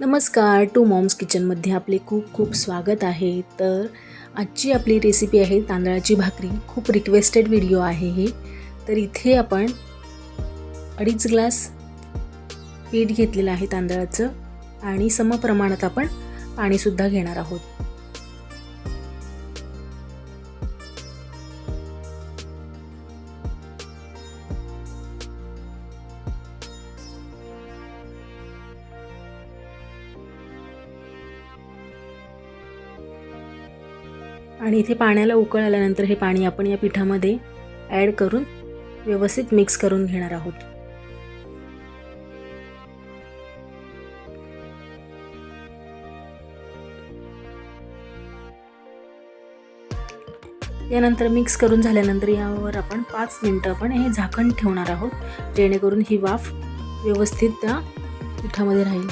नमस्कार to moms किचनमध्ये आपले खूप खूप स्वागत आहे. तर आजची आपली रेसिपी आहे तांदळाची भाकरी. खूप रिक्वेस्टेड व्हिडिओ आहे हे. तर इथे आपण अडीच ग्लास पीठ घेतलेलं आहे तांदळाचं आणि समप्रमाणात आपण पाणीसुद्धा घेणार आहोत. आणि इथे पाण्याला उकळ आल्यानंतर हे पाणी आपण या पिठामध्ये ॲड करून व्यवस्थित मिक्स करून घेणार आहोत. यानंतर मिक्स करून झाल्यानंतर यावर आपण पाच मिनटं आपण हे झाकण ठेवणार आहोत जेणेकरून ही वाफ व्यवस्थित त्या पिठामध्ये राहील.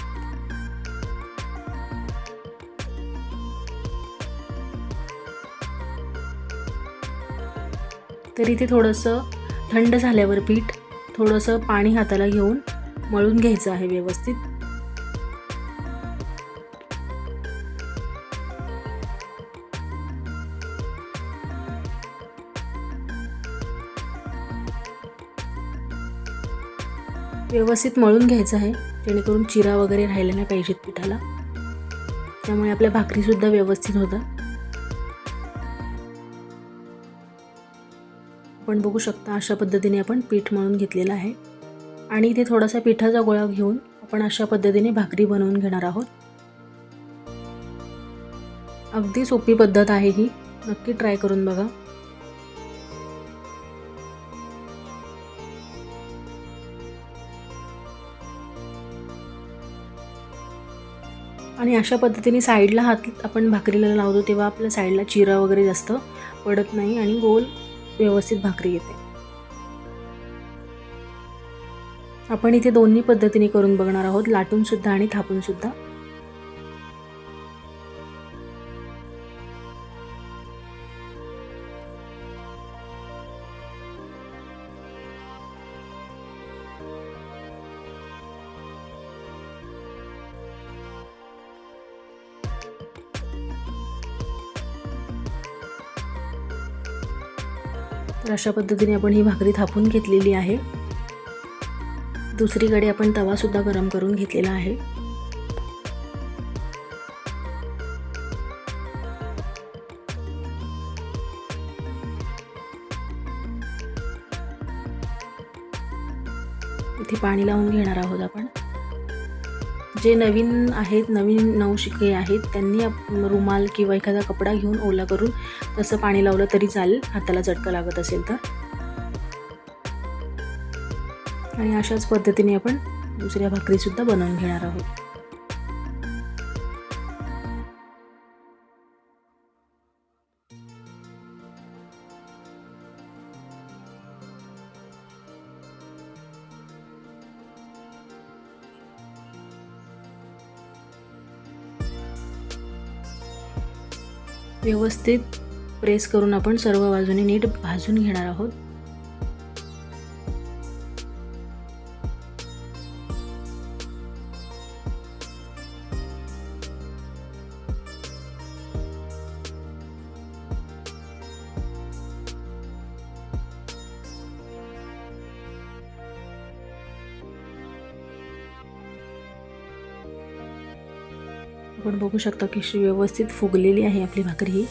तर इथे थोडंसं थंड झाल्यावर पीठ थोडंसं पाणी हाताला घेऊन मळून घ्यायचं आहे व्यवस्थित. व्यवस्थित मळून घ्यायचं आहे जेणेकरून चिरा वगैरे राहिला नाही पाहिजेत पिठाला. त्यामुळे आपल्या भाकरीसुद्धा व्यवस्थित होतात. आपण बघू शकता अशा पद्धतीने आपण पीठ मळून घेतलेलं आहे. आणि इथे थोडासा पिठाचा गोळा घेऊन आपण अशा पद्धतीने भाकरी बनवून घेणार आहोत. अगदी सोपी पद्धत आहे ही. नक्की ट्राय करून बघा. आणि अशा पद्धतीने साईडला हात आपण भाकरीला लावतो तेव्हा आपल्या साईडला चिरा वगैरे जास्त पडत नाही आणि गोल व्यवस्थित भाकरी येते. आपण इथे दोन्ही पद्धतीने करून बघणार आहोत. लाटून सुद्धा आणि थापून तर अशा पद्धतीने आपण ही भाकरी थापून घेतलेली आहे. दुसरीकडे आपण तवासुद्धा गरम करून घेतलेला आहे. इथे पाणी लावून घेणार आहोत आपण. जे नवीन आहेत नवीन नवशिके आहेत त्यांनी रुमाल किंवा एखादा कपडा घेऊन ओला करून तसं पाणी लावलं तरी चालेल हाताला चटकं लागत असेल तर. आणि अशाच पद्धतीने आपण दुसऱ्या भाकरीसुद्धा बनवून घेणार आहोत. व्यवस्थित प्रेस करून आपण सर्व बाजूने नीट भाजून घेणार आहोत. आपण बघू शकता की व्यवस्थित फुगलेली आहे आपली भाकरी. ही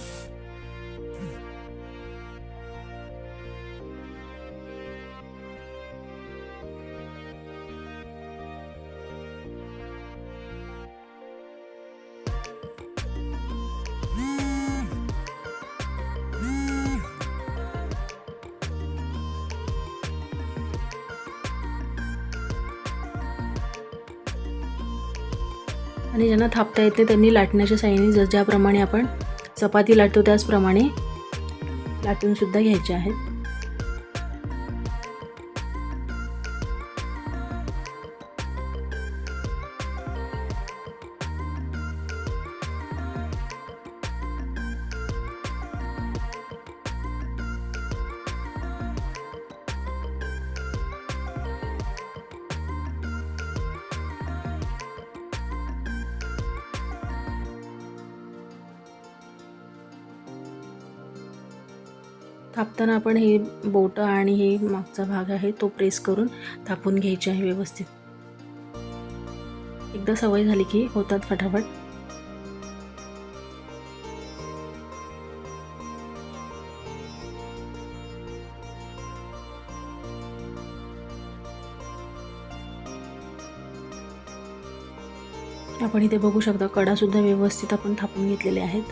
आणि ज्यांना थापता येते त्यांनी लाटण्याच्या साह्याने ज ज्याप्रमाणे आपण चपाती लाटतो त्याचप्रमाणे लाटूनसुद्धा घ्यायचे आहेत. थापताना आपण हे बोटं आणि हे मागचा भाग आहे तो प्रेस करून थापून घ्यायचे आहे व्यवस्थित. एकदा सवय झाली की होतात फटाफट. आपण इथे बघू शकता कडा सुद्धा व्यवस्थित आपण थापून घेतलेले आहेत.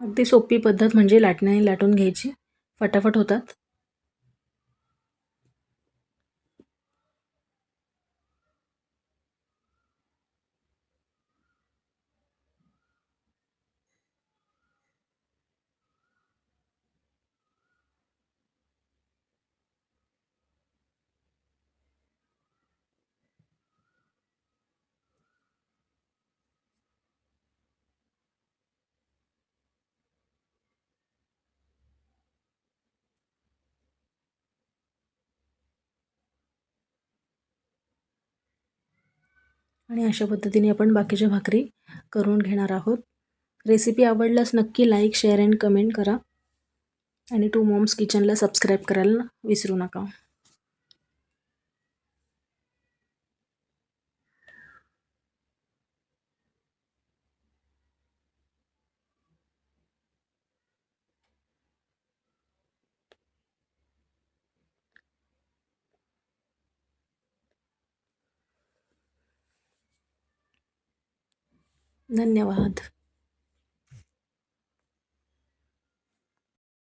अगदी सोपी पद्धत म्हणजे लाटण्याने लाटून घ्यायची. फटाफट होतात. आणि अशा पद्धतीने आपण बाकीच्या भाकरी करून घेणार आहोत. रेसिपी आवडल्यास नक्की लाईक शेअर अँड कमेंट करा. आणि टू मॉम्स किचनला सबस्क्राईब करायला विसरू नका. धन्यवाद.